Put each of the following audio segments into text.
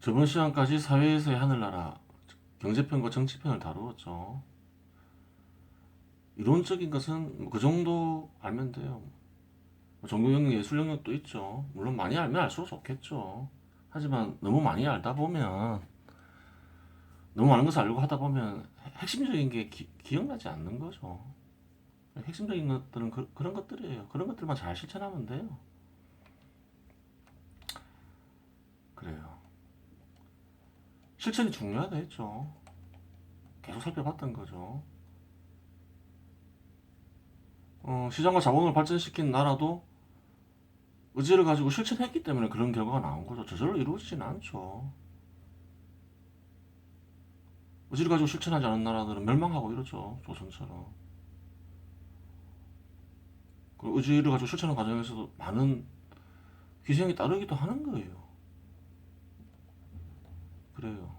저번 시간까지 사회에서의 하늘나라 경제편과 정치편을 다루었죠. 이론적인 것은 뭐그 정도 알면 돼요. 뭐 전공 영역, 예술 영역도 있죠. 물론 많이 알면 알수록 좋겠죠. 하지만 너무 많이 알다 보면 너무 많은 것을 알고 하다 보면 핵심적인 게 기, 기억나지 않는 거죠. 핵심적인 것들은 그, 그런 것들이에요. 그런 것들만 잘 실천하면 돼요. 실천이 중요하다 했죠. 계속 살펴봤던 거죠. 어, 시장과 자본을 발전시킨 나라도 의지를 가지고 실천했기 때문에 그런 결과가 나온 거죠. 저절로 이루어지진 않죠. 의지를 가지고 실천하지 않은 나라들은 멸망하고 이러죠. 조선처럼. 그 의지를 가지고 실천하는 과정에서도 많은 희생이 따르기도 하는 거예요. 그래요.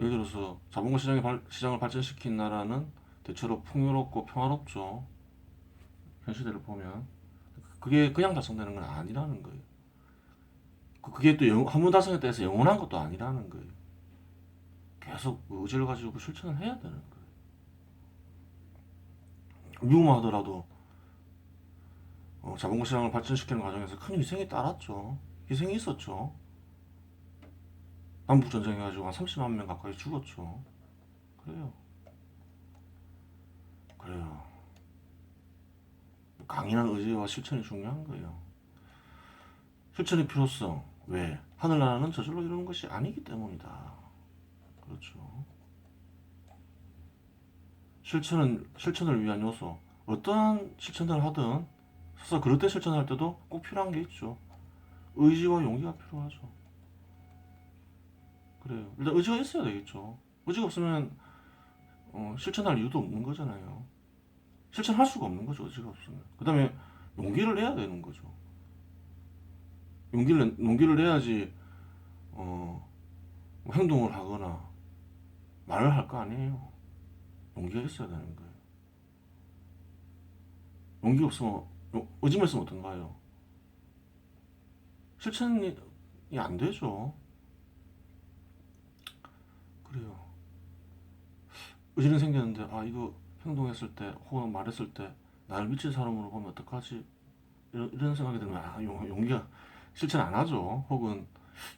예를 들어서 자본과 시장의 발, 시장을 발전시킨 나라는 대체로 풍요롭고 평화롭죠. 현 시대를 보면 그게 그냥 달성되는 건 아니라는 거예요. 그- 그게 또한번 달성에 대해서 영원한 것도 아니라는 거예요. 계속 그 의지를 가지고 실천을 해야 되는 거예요. 미국만 하더라도 어, 자본과 시장을 발전시키는 과정에서 큰 희생이 따랐죠. 희생이 있었죠. 남북 전쟁 해가지고 한 30만 명 가까이 죽었죠. 그래요. 그래요. 강인한 의지와 실천이 중요한 거예요. 실천의 필요성. 왜? 하늘나라는 저절로 이루는 것이 아니기 때문이다. 그렇죠. 실천은 실천을 위한 요소. 어떠한 실천을 하든 서서 그럴 때 실천할 때도 꼭 필요한 게 있죠. 의지와 용기가 필요하죠. 그래요. 일단 의지가 있어야 되겠죠. 의지가 없으면 어, 실천할 이유도 없는 거잖아요. 실천할 수가 없는 거죠. 의지가 없으면. 그 다음에 용기를 내야 되는 거죠. 용기를 내- 용기를 내야지 어, 뭐 행동을 하거나 말을 할 거 아니에요. 용기가 있어야 되는 거예요. 용기 없으면 용- 의지만 있으면 어떤가요? 실천이 안 되죠. 그래요. 의지는 생겼는데 아 이거 행동했을 때 혹은 말했을 때 나를 미친 사람으로 보면 어떡하지? 이런, 이런 생각이 들면 아 용, 용기가 실천 안 하죠. 혹은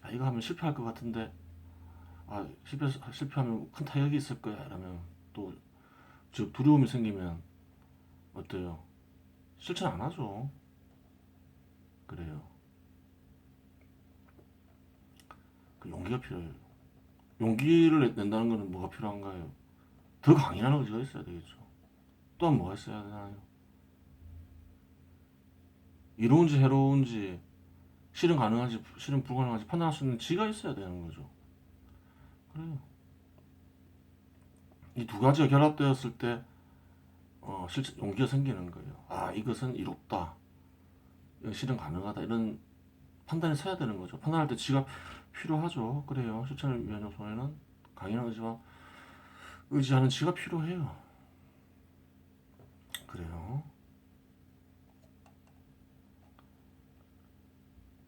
아, 이거 하면 실패할 것 같은데 아 실패 실패하면 큰 타격이 있을 거야. 이러면 또 즉 두려움이 생기면 어때요? 실천 안 하죠. 그래요. 그 용기가 필요해요. 용기를 내- 낸다는 거는 뭐가 필요한가요? 더 강인한 의지가 있어야 되겠죠. 또한 뭐가 있어야 되나요? 이로운지 해로운지 실현 가능한지 실현 불가능한지 판단할 수 있는 지가 있어야 되는 거죠. 그래요. 이 두 가지가 결합되었을 때 어, 실제 용기가 생기는 거예요. 아 이것은 이롭다. 이건 실현 가능하다. 이런 판단이 서야 되는 거죠. 판단할 때 지가 필요하죠. 그래요. 실천을 위한 요소에는 강인한 의지와 의지하는 지가 필요해요. 그래요.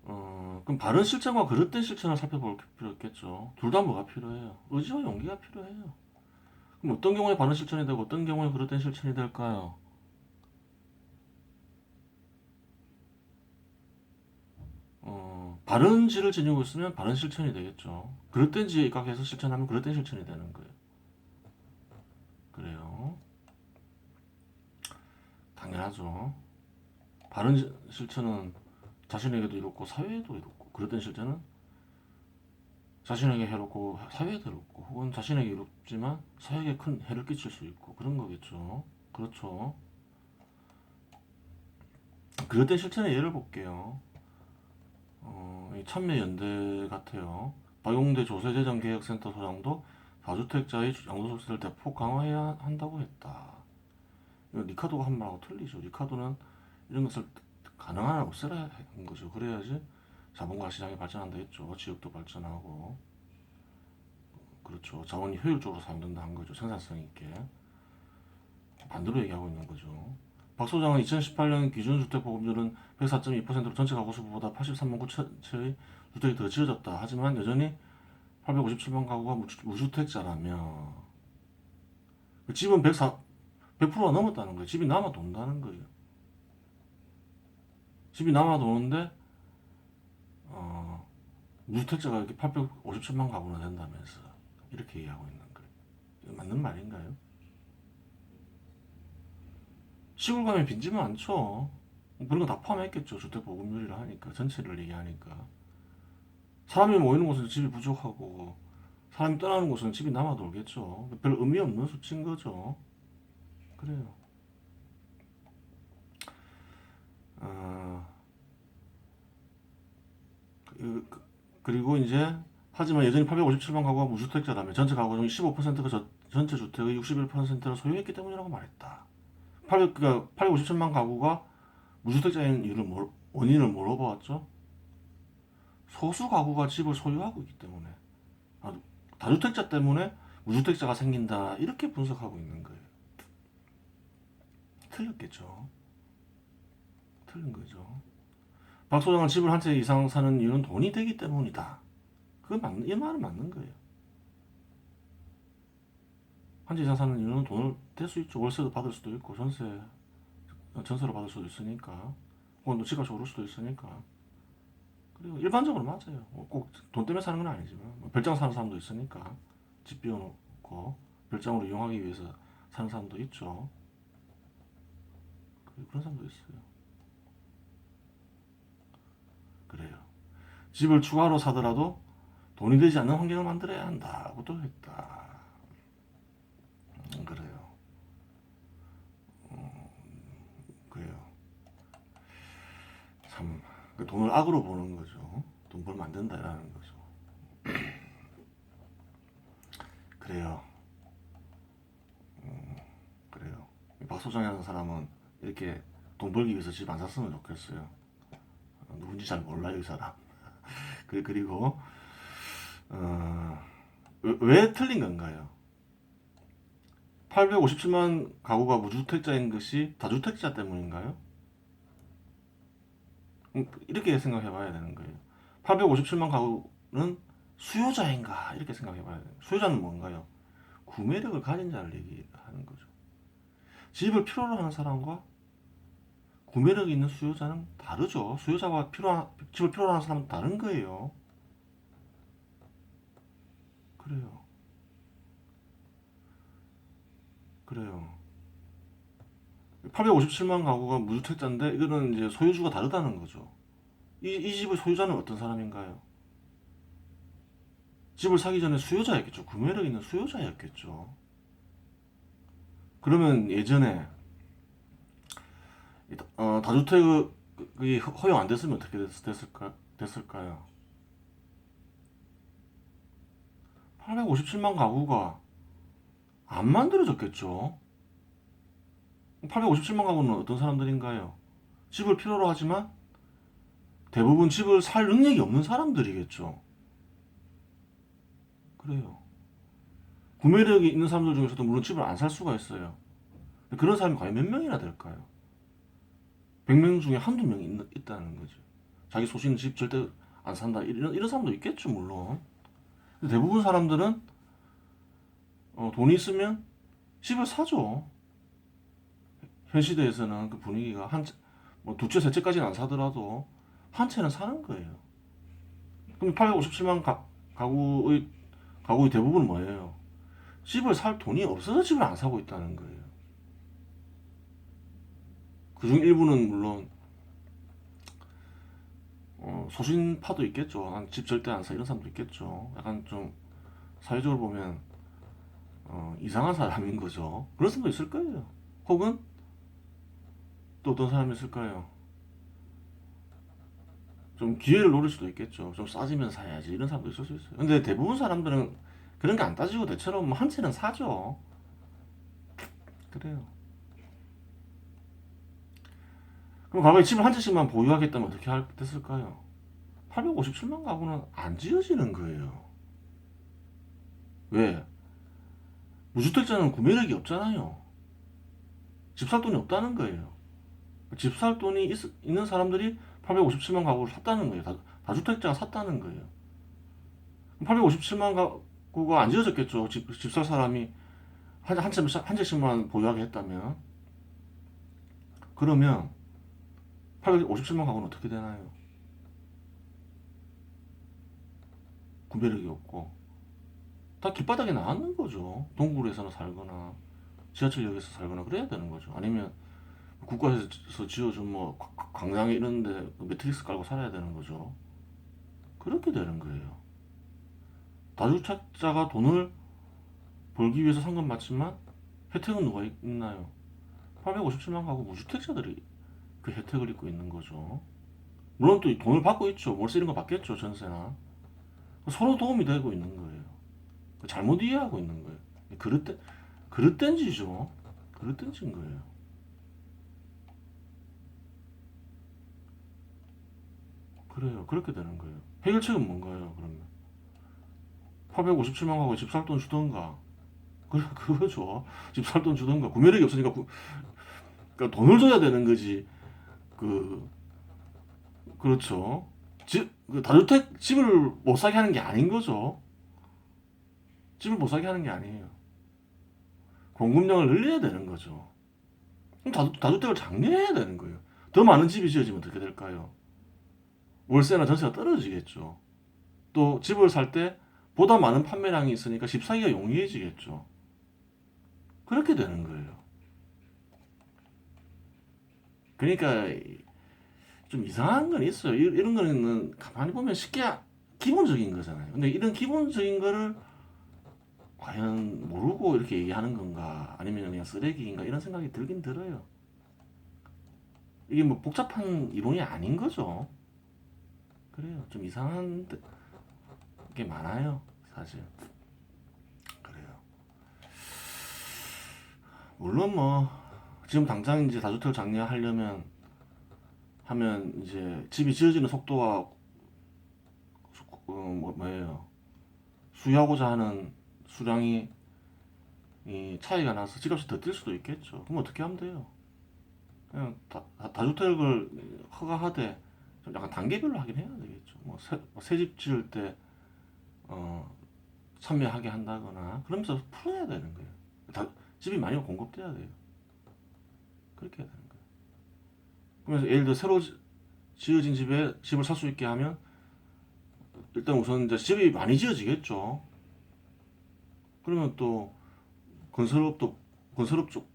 어, 그럼 바른 실천과 그릇된 실천을 살펴볼 필요 있겠죠. 둘 다 뭐가 필요해요? 의지와 용기가 필요해요. 그럼 어떤 경우에 바른 실천이 되고 어떤 경우에 그릇된 실천이 될까요? 어, 바른 지를 지니고 있으면 바른 실천이 되겠죠. 그릇된 지에 입각해서 실천하면 그릇된 실천이 되는 거예요. 그래요. 당연하죠. 바른 지- 실천은 자신에게도 이롭고 사회에도 이롭고 그릇된 실천은 자신에게 해롭고 사회에도 이롭고 혹은 자신에게 이롭지만 사회에 큰 해를 끼칠 수 있고 그런 거겠죠. 그렇죠. 그릇된 실천의 예를 볼게요. 어, 이 참여 연대 같아요. 박용대 조세재정개혁센터 소장도 다주택자의 양도소득세를 대폭 강화해야 한다고 했다. 이거 리카도가 한 말하고 틀리죠. 리카도는 이런 것을 한 없애라 한 거죠. 그래야지 자본과 시장이 발전한다 했죠. 지역도 발전하고 그렇죠. 자원이 효율적으로 사용된다 한 거죠. 생산성 있게 반대로 얘기하고 있는 거죠. 박 소장은 2018년 기준 주택 보급률은 104.2%로 전체 가구 수보다 83만 9천 채의 주택이 더 지어졌다. 하지만 여전히 857만 가구가 무주, 무주택자라며 그 집은 104, 100%가 넘었다는 거예요. 집이 남아 돈다는 거예요. 집이 남아 도는데 어, 무주택자가 이렇게 857만 가구나 된다면서 이렇게 얘기하고 있는 거예요. 맞는 말인가요? 시골 가면 빈집 많죠. 그런 거 다 포함했겠죠. 주택 보급률이라 하니까 전체를 얘기하니까 사람이 모이는 곳은 집이 부족하고 사람이 떠나는 곳은 집이 남아 돌겠죠. 별 의미 없는 수치인 거죠. 그래요. 아, 그, 그- 그리고 이제 하지만 여전히 857만 가구가 무주택자라며 전체 가구 중 15%가 저, 전체 주택의 61%를 소유했기 때문이라고 말했다. 800, 그러니까 857만 가구가 무주택자인 이유를 뭘- 원인을 뭐로 보았죠? 소수 가구가 집을 소유하고 있기 때문에 아, 다주택자 때문에 무주택자가 생긴다 이렇게 분석하고 있는 거예요. 틀렸겠죠. 틀린 거죠. 박 소장은 집을 한 채 이상 사는 이유는 돈이 되기 때문이다. 그 맞는 이 말은 맞는 거예요. 한 채 이상 사는 이유는 돈을 댈수 있죠. 월세도 받을 수도 있고 전세 전세로 받을 수도 있으니까 혹은 또 집값이 오를 수도 있으니까 그리고 일반적으로 맞아요. 뭐꼭돈 때문에 사는 건 아니지만 뭐 별장 사는 사람도 있으니까 집 비워놓고 별장으로 이용하기 위해서 사는 사람도 있죠. 그- 그런 사람도 있어요. 그래요. 집을 추가로 사더라도 돈이 되지 않는 환경을 만들어야 한다고 또 했다. 음, 그래요. 음, 그래요. 참, 그 돈을 악으로 보는 거죠. 돈 벌면 안 된다라는 거죠. 그래요. 음, 그래요. 박 소장이라는 사람은 이렇게 돈 벌기 위해서 집 안 샀으면 좋겠어요. 어, 누군지 잘 몰라요, 이 사람. 그- 그리고, 어, 왜, 왜 틀린 건가요? 857만 가구가 무주택자인 것이 다주택자 때문인가요? 음, 이렇게 생각해 봐야 되는 거예요. 857만 가구는 수요자인가? 이렇게 생각해 봐야 돼요. 수요자는 뭔가요? 구매력을 가진 자를 얘기하는 거죠. 집을 필요로 하는 사람과 구매력이 있는 수요자는 다르죠. 수요자와 필요한, 집을 필요로 하는 사람은 다른 거예요. 그래요. 그래요. 857만 가구가 무주택자인데 이거는 이제 소유주가 다르다는 거죠. 이, 이 집의 소유자는 어떤 사람인가요? 집을 사기 전에 수요자였겠죠. 구매력 있는 수요자였겠죠. 그러면 예전에 어, 다주택이 허용 안 됐으면 어떻게 됐- 됐을까, 됐을까요? 857만 가구가 안 만들어졌겠죠. 857만 가구는 어떤 사람들인가요? 집을 필요로 하지만 대부분 집을 살 능력이 없는 사람들이겠죠. 그래요. 구매력이 있는 사람들 중에서도 물론 집을 안 살 수가 있어요. 그런 사람이 과연 몇 명이나 될까요? 100명 중에 한두 명 있, 있다는 거죠. 자기 소신은 집 절대 안 산다. 이런, 이런 사람도 있겠죠, 물론. 대부분 사람들은 어, 돈이 있으면 집을 사죠. 현 시대에서는 그 분위기가 한, 채- 뭐 두 채, 세 채까지는 안 사더라도 한 채는 사는 거예요. 그럼 857만 가, 가구의, 가구의 대부분은 뭐예요? 집을 살 돈이 없어서 집을 안 사고 있다는 거예요. 그중 일부는 물론, 어, 소신파도 있겠죠. 난 집 절대 안 사. 이런 사람도 있겠죠. 약간 좀, 사회적으로 보면, 어, 이상한 사람인 거죠. 그런 사람도 있을 거예요. 혹은, 또 어떤 사람이 있을까요? 좀 기회를 노릴 수도 있겠죠. 좀 싸지면 사야지. 이런 사람도 있을 수 있어요. 근데 대부분 사람들은 그런 게 안 따지고 대체로 뭐 한 채는 사죠. 그래요. 그럼 과거에 집을 한 채씩만 보유하겠다면 어떻게 할, 됐을까요? 857만 가구는 안 지어지는 거예요. 왜? 무주택자는 구매력이 없잖아요. 집 살 돈이 없다는 거예요. 집 살 돈이 있, 있는 사람들이 857만 가구를 샀다는 거예요. 다, 다주택자가 샀다는 거예요. 857만 가구가 안 지어졌겠죠. 집, 집 살 사람이 한, 한, 채, 한 채씩만 보유하게 했다면. 그러면 857만 가구는 어떻게 되나요? 구매력이 없고 다 길바닥에 나왔는 거죠. 동굴에서나 살거나 지하철역에서 살거나 그래야 되는 거죠. 아니면 국가에서 지어준 뭐 관- 광장에 이런데 매트릭스 깔고 살아야 되는 거죠. 그렇게 되는 거예요. 다주택자가 돈을 벌기 위해서 산 건 맞지만 혜택은 누가 있- 있나요? 857만 가구 무주택자들이 그 혜택을 입고 있는 거죠. 물론 또 돈을 받고 있죠. 월세 이런 거 받겠죠. 전세나. 서로 도움이 되고 있는 거예요. 잘못 이해하고 있는 거예요. 그릇된, 그릇된지죠. 그릇된지인 거예요. 그래요. 그렇게 되는 거예요. 해결책은 뭔가요, 그러면? 857만 가고 집 살 돈 주던가. 그, 그거죠. 집 살 돈 주던가. 구매력이 없으니까 구, 그러니까 돈을 줘야 되는 거지. 그, 그렇죠. 집, 그 다주택 집을 못 사게 하는 게 아닌 거죠. 집을 못 사게 하는 게 아니에요. 공급량을 늘려야 되는 거죠. 그럼 다주, 다주택을 장려해야 되는 거예요. 더 많은 집이 지어지면 어떻게 될까요? 월세나 전세가 떨어지겠죠. 또 집을 살 때 보다 많은 판매량이 있으니까 집 사기가 용이해지겠죠. 그렇게 되는 거예요. 그러니까 좀 이상한 건 있어요. 이- 이런 거는 가만히 보면 쉽게 기본적인 거잖아요. 근데 이런 기본적인 거를 과연 모르고 이렇게 얘기하는 건가 아니면 그냥 쓰레기인가 이런 생각이 들긴 들어요. 이게 뭐 복잡한 이론이 아닌 거죠. 그래요. 좀 이상한 데- 게 많아요. 사실. 그래요. 물론 뭐 지금 당장 이제 다주택을 장려하려면 하면 이제 집이 지어지는 속도와 수- 어, 뭐, 뭐예요? 수요하고자 하는 수량이 이 차이가 나서 집값이 더 뛸 수도 있겠죠. 그럼 어떻게 하면 돼요? 그냥 다, 다, 다주택을 허가하되 좀 약간 단계별로 하긴 해야 되겠죠. 뭐 새집 지을 때 어, 참여하게 한다거나 그러면서 풀어야 되는 거예요. 다, 집이 많이 공급돼야 돼요. 그렇게 해야 되는 거예요. 그러면서 예를 들어 새로 지- 지어진 집에 집을 살 수 있게 하면 일단 우선 이제 집이 많이 지어지겠죠. 그러면 또 건설업도 건설업 쪽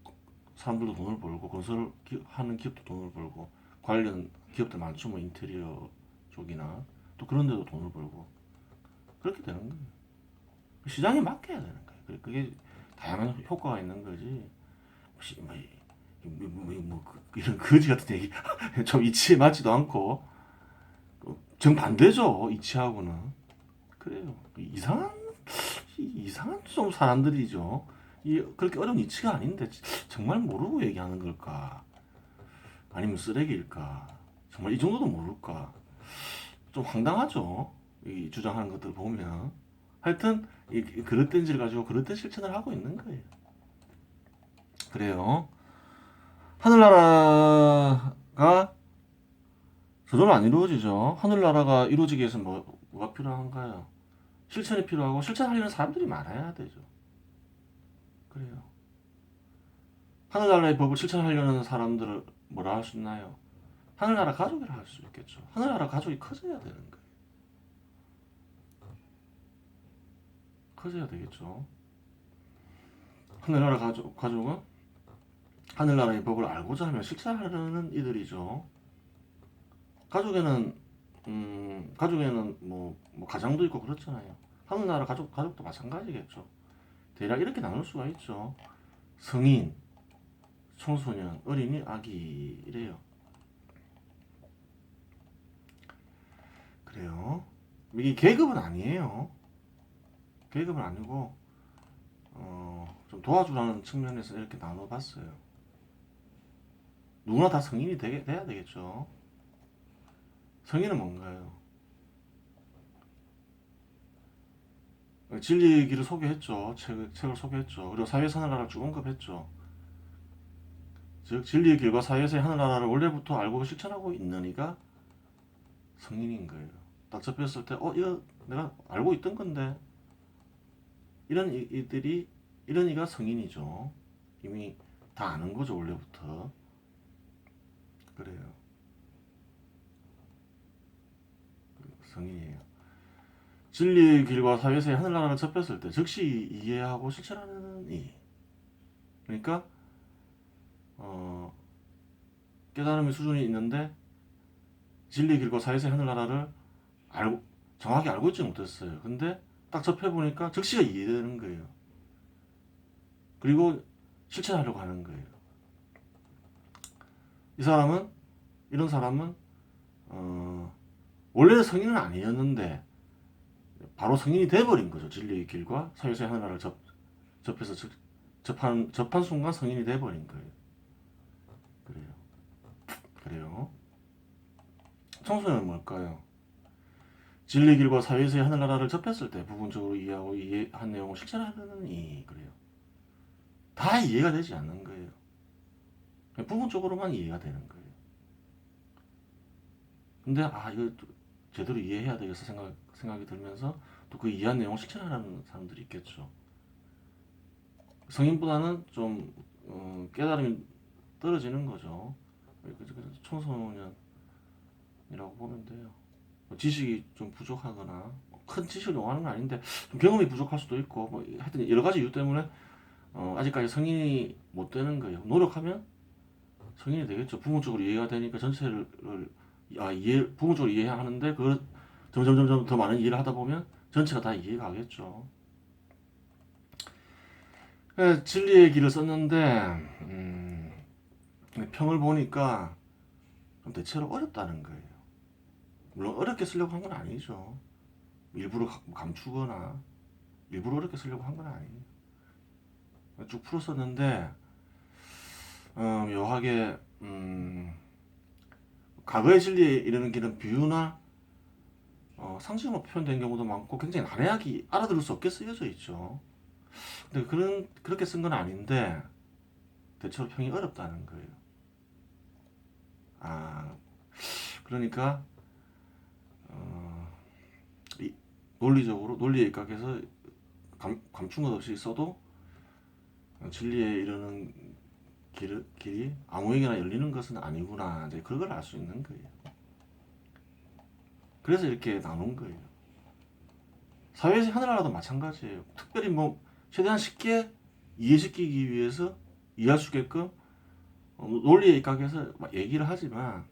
사람들도 돈을 벌고 건설 기- 하는 기업도 돈을 벌고 관련 기업들 많죠. 뭐 인테리어 쪽이나 또 그런 데도 돈을 벌고 그렇게 되는 거예요. 시장에 맡겨야 되는 거예요. 그게 다양한 효과가 있는 거지. 혹시 뭐, 이- 뭐, 뭐, 뭐, 그- 이런 거지 같은 얘기 좀 이치에 맞지도 않고 그 정반대죠. 이치하고는 그래요. 이상한 이상한 좀 사람들이죠. 이 그렇게 어려운 이치가 아닌데 정말 모르고 얘기하는 걸까? 아니면 쓰레기일까? 정말 이 정도도 모를까? 좀 황당하죠. 이 주장하는 것들 보면 하여튼 이 그릇된지를 가지고 그릇된 실천을 하고 있는 거예요. 그래요. 하늘나라가 저절로 안 이루어지죠. 하늘나라가 이루어지기 위해서 뭐, 뭐가 필요한가요? 실천이 필요하고 실천하려는 사람들이 많아야 되죠. 그래요. 하늘나라의 법을 실천하려는 사람들을 뭐라 할 수 있나요? 하늘나라 가족이라 할 수 있겠죠. 하늘나라 가족이 커져야 되는 거예요. 커져야 되겠죠. 하늘나라 가족, 가족은 하늘나라의 법을 알고자 하면 실천하려는 이들이죠. 가족에는 음, 가족에는 뭐, 뭐 가장도 있고 그렇잖아요. 하늘나라 가족 가족도 마찬가지겠죠. 대략 이렇게 나눌 수가 있죠. 성인, 청소년, 어린이, 아기 이래요. 그래요. 이게 계급은 아니에요. 계급은 아니고 어, 좀 도와주라는 측면에서 이렇게 나눠봤어요. 누구나 다 성인이 되게, 돼야 되겠죠. 성인은 뭔가요? 길을 소개했죠. 책, 책을 소개했죠. 그리고 사회선언가를 쭉 언급했죠. 즉 진리의 길과 사회에서의 하늘나라를 원래부터 알고 실천하고 있는 이가 성인인 거예요. 딱 접했을 때, 어, 이거 내가 알고 있던 건데 이런 이, 이들이 이런 이가 성인이죠. 이미 다 아는 거죠 원래부터. 그래요. 성인이에요. 진리의 길과 사회에서의 하늘나라를 접했을 때 즉시 이해하고 실천하는 이. 그러니까 어, 깨달음의 수준이 있는데 진리의 길과 사회에서의 하늘나라를 알고 정확히 알고 있지 못했어요. 근데 딱 접해 보니까 즉시가 이해되는 거예요. 그리고 실천하려고 하는 거예요. 이 사람은 이런 사람은 어, 원래는 성인은 아니었는데 바로 성인이 돼버린 거죠. 진리의 길과 사회에서의 하늘나라를 접, 접해서 접, 접한 접한 순간 성인이 돼버린 거예요. 그래요. 그래요. 청소년은 뭘까요? 진리 길과 사회에서의 하늘나라를 접했을 때 부분적으로 이해하고 이해한 내용을 실천하는 이 그래요. 다 이해가 되지 않는 거예요. 부분적으로만 이해가 되는 거예요. 근데 아 이거 또 제대로 이해해야 되겠어 생각 생각이 들면서 또 그 이해한 내용을 실천하는 사람들이 있겠죠. 성인보다는 좀 어, 깨달음이 떨어지는 거죠. 청소년이라고 보면 돼요. 뭐 지식이 좀 부족하거나 큰 지식을 요하는 건 아닌데 좀 경험이 부족할 수도 있고 뭐 하여튼 여러 가지 이유 때문에 어, 아직까지 성인이 못 되는 거예요. 노력하면 성인이 되겠죠. 부분적으로 이해가 되니까 전체를 아, 이해 부분적으로 이해하는데 그 점점 점점 더 많은 이해를 하다 보면 전체가 다 이해가 가겠죠. 예, 진리의 길을 썼는데 음, 평을 보니까 좀 대체로 어렵다는 거예요. 물론 어렵게 쓰려고 한 건 아니죠. 일부러 가- 감추거나 일부러 어렵게 쓰려고 한 건 아니에요. 쭉 풀었었는데 음, 묘하게 음, 과거의 진리에 이르는 길은 비유나 어, 상징으로 표현된 경우도 많고 굉장히 난해하게 알아들을 수 없게 쓰여져 있죠. 근데 그런 그렇게 쓴 건 아닌데 대체로 평이 어렵다는 거예요. 아 그러니까 어, 이, 논리적으로 논리에 입각해서 감, 감춘 것 없이 써도 진리에 이르는 길, 길이 아무에게나 열리는 것은 아니구나 이제 그걸 알 수 있는 거예요. 그래서 이렇게 나눈 거예요. 사회에서 하늘나라도 마찬가지예요. 특별히 뭐 최대한 쉽게 이해시키기 위해서 이해할 수 있게끔 어, 논리에 입각해서 막 얘기를 하지만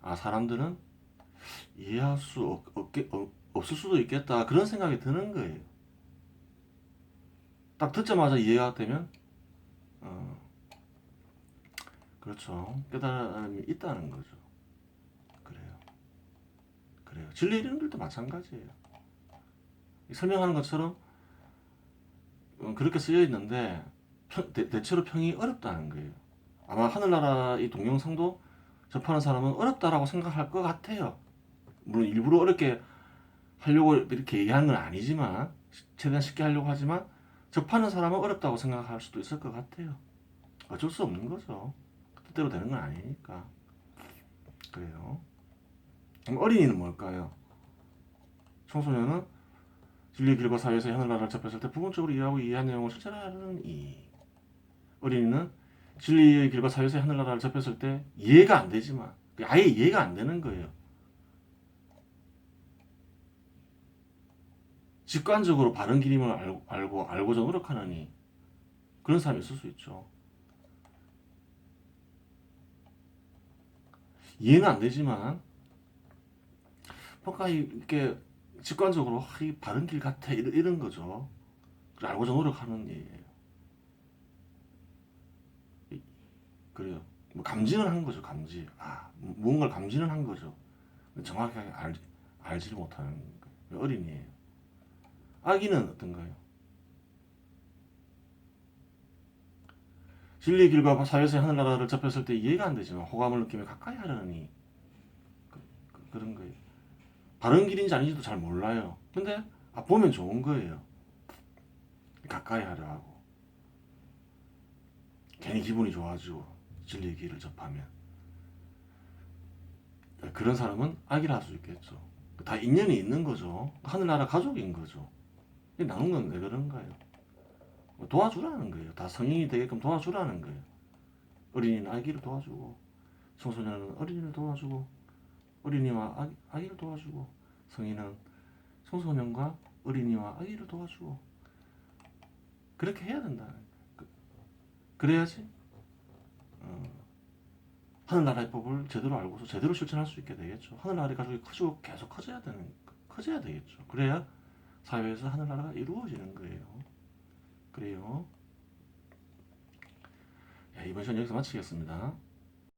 아 사람들은 이해할 수 없, 없게, 어, 없을 수도 있겠다 그런 생각이 드는 거예요. 딱 듣자마자 이해가 되면 어, 그렇죠 깨달음이 있다는 거죠. 그래요. 그래요. 진리 이런 것도 마찬가지예요. 이 설명하는 것처럼 어, 그렇게 쓰여 있는데 평- 대, 대체로 평이 어렵다는 거예요. 아마 하늘나라 이 동영상도 접하는 사람은 어렵다라고 생각할 것 같아요. 물론 일부러 어렵게 하려고 이렇게 얘기하는 건 아니지만 최대한 쉽게 하려고 하지만 접하는 사람은 어렵다고 생각할 수도 있을 것 같아요. 어쩔 수 없는 거죠. 뜻대로 되는 건 아니니까. 그래요. 그럼 어린이는 뭘까요? 청소년은 진리 길과 사회에서 하늘나라를 접했을 때 부분적으로 이해하고 이해한 내용을 실천하는 이. 어린이는 진리의 길과 사회에서 하늘나라를 접했을 때 이해가 안 되지만 아예 이해가 안 되는 거예요. 직관적으로 바른 길임을 알고, 알고 알고자 노력하느니 그런 사람이 있을 수 있죠. 이해는 안 되지만 뭔가 이렇게 직관적으로 아, 이 바른 길 같아 이런, 이런 거죠. 알고자 노력하는. 이- 그래요. 뭐 감지는 한 거죠. 감지. 아 무언가를 감지는 한 거죠. 정확하게 알, 알지를 못하는 거예요. 어린이에요. 아기는 어떤가요? 진리의 길과 사회에서의 하늘나라를 접했을 때 이해가 안 되지만 호감을 느끼며 가까이 하려니 그, 그, 그런 거예요. 바른 길인지 아닌지도 잘 몰라요. 근데 아, 보면 좋은 거예요. 가까이 하려 하고 괜히 기분이 좋아지고 진리의 길을 접하면 그런 사람은 악이라 할 수 있겠죠. 다 인연이 있는 거죠. 하늘나라 가족인 거죠. 이 나눈 건왜 그런가요? 도와주라는 거예요. 다 성인이 되게끔 도와주라는 거예요. 어린이는 아기를 도와주고 청소년은 어린이를 도와주고 어린이와 아기, 아기를 도와주고 성인은 청소년과 어린이와 아기를 도와주고 그렇게 해야 된다. 그, 그래야지 어, 하늘나라의 법을 제대로 알고서 제대로 실천할 수 있게 되겠죠. 하늘나라의 가족이 커지고 계속 커져야 되는 커져야 되겠죠. 그래야 사회에서 하늘나라가 이루어지는 거예요. 그래요. 야, 이번 시간 여기서 마치겠습니다.